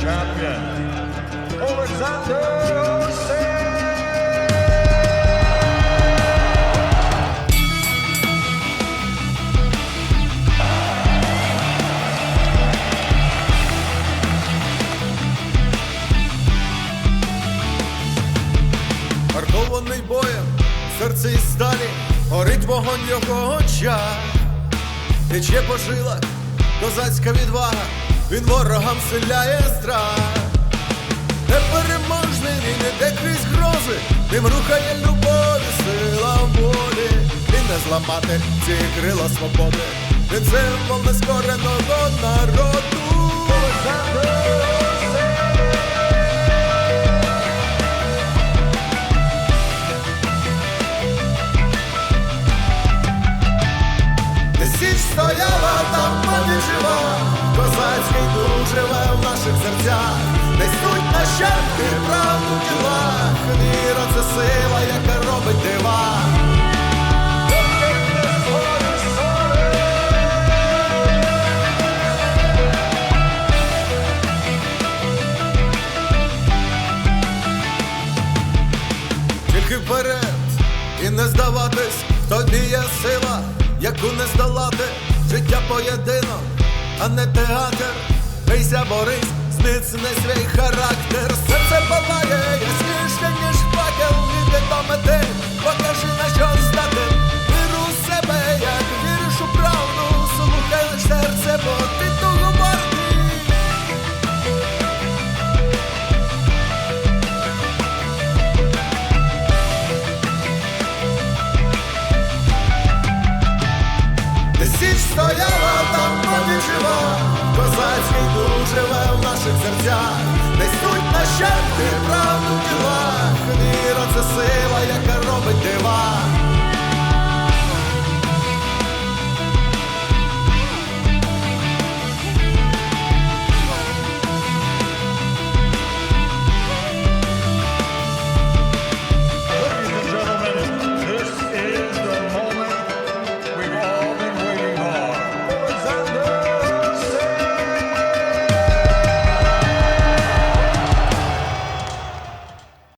champion, Alexander Usyk. Маркований боєм, серце із сталі, горить вогонь його очах, тече по жилах, козацька відвага, він ворогам селяє страх. Непереможний він іде крізь грози, ним рухає любов і сила волі, і не зламати ці крила свободи, він символ нескореного народу. Січ стояла, там пам'ять жива, козацький дух живе в наших серцях, несуть нащадки правду в ділах, віра це сила, яка робить дива. Тільки вперед і не здаватись, тобі є сила, яку не життя поєдинок, а не театр. Бийся, борись, зміцни свій характер, серце палає, ясніше, ніж січ стояла, там жива, козацький дух живе в наших серцях, несуть нащадки правду діла, віра це сила, яка робить дива.